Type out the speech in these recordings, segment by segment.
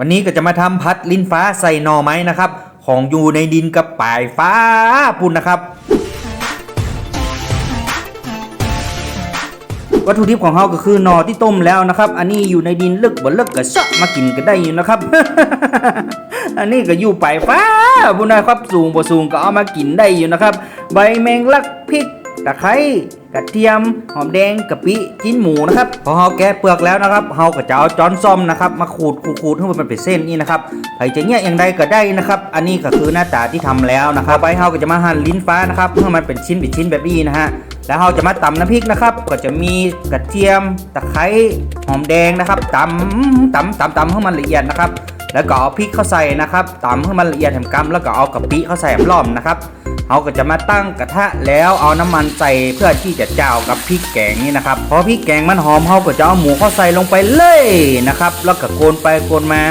วันนี้ก็จะมาทำพัดลิ้นฟ้าใส่หน่อไม้นะครับ ของอยู่ในดินกับปลายฟ้าปุ่นนะครับวัตถุดิบของเราก็คือหน่อที่ต้มแล้วนะครับ อันนี้อยู่ในดินลึกบ่ลึกก็เชาะมากินกันได้อยู่นะครับ อันนี้ก็อยู่ปายฟ้าบุญนะครับสูงบ่สูงก็เอามากินได้อยู่นะครับ ใบแมงลักพริกตะไคร้ กระเทียม หอมแดงกะปิจิ้นหมูนะครับพอเราแกะเปลือกแล้วนะครับเราก็จะเอาจอนซ่อมนะครับมาขูดขูดขูดให้มันเป็นเส้นนี่นะครับใครจะเนี้ยอย่างใดก็ได้นะครับ อันนี้ก็คือหน้าตาที่ทำแล้วนะครับไปเราก็จะมาหั่นลิ้นฟ้านะครับเพื่อมันเป็นชิ้นเป็นชิ้นแบบนี้นะฮะแล้วเราจะมาตำน้ำพริกนะครับ ก็จะมีกระเทียม ตะไคร้ หอมแดงนะครับตำตำตำตำให้มันละเอียดนะครับ แล้วก็เอาพริกเข้าใส่นะครับตำให้มันละเอียดแหมกำแล้วก็เอากะปิเข้าใส่แหมล้อมนะครับ เราก็จะมาตั้งกระทะแล้วเอาน้ำมันใส่เพื่อที่จะเจ้ากับพริกแกงนี่นะครับพอพริกแกงมันหอมเราก็จะเอาหมูเข้าใส่ลงไปเลยนะครับแล้วก็โกนไปโกนมา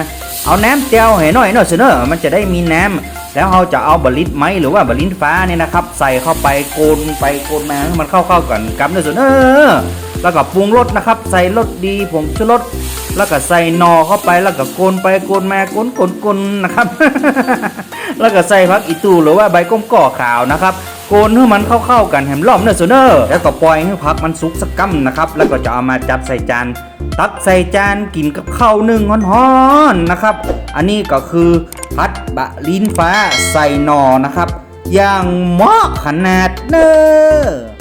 เอาแหนมเจียวให้หน่อยหน่อยเสนอมันจะได้มีแหนมแล้วเราจะเอาบะลิดไม้หรือว่าบะลินฟ้าเนี่ยนะครับ ใส่เข้าไปโกนไปโกนมาให้มันเข้าๆกันกับเนื้อส่วนเออแล้วก็ปรุงรสนะครับ ใส่รสดีผงชูรส แล้วก็ใส่นอเข้าไปแล้วก็โกนไปโกนมาโกนโกนโกนนะครับ แล้วก็ใส่ผักอีตูหรือว่าใบก้มก่อขาวนะครับโกนให้มันเข้าๆกันแหมล้อมเนื้อส่วนเนอแล้วก็ปล่อยให้ผักมันสุกสักกัมนะครับ แล้วก็จะเอามาจัดใส่จาน ตักใส่จานกินกับข้าวนึ่งฮ้อนๆนะครับ อันนี้ก็คือพัดบะลิ้นฟ้าใส่นอนะครับ อย่างเหมาะขนาดเนอ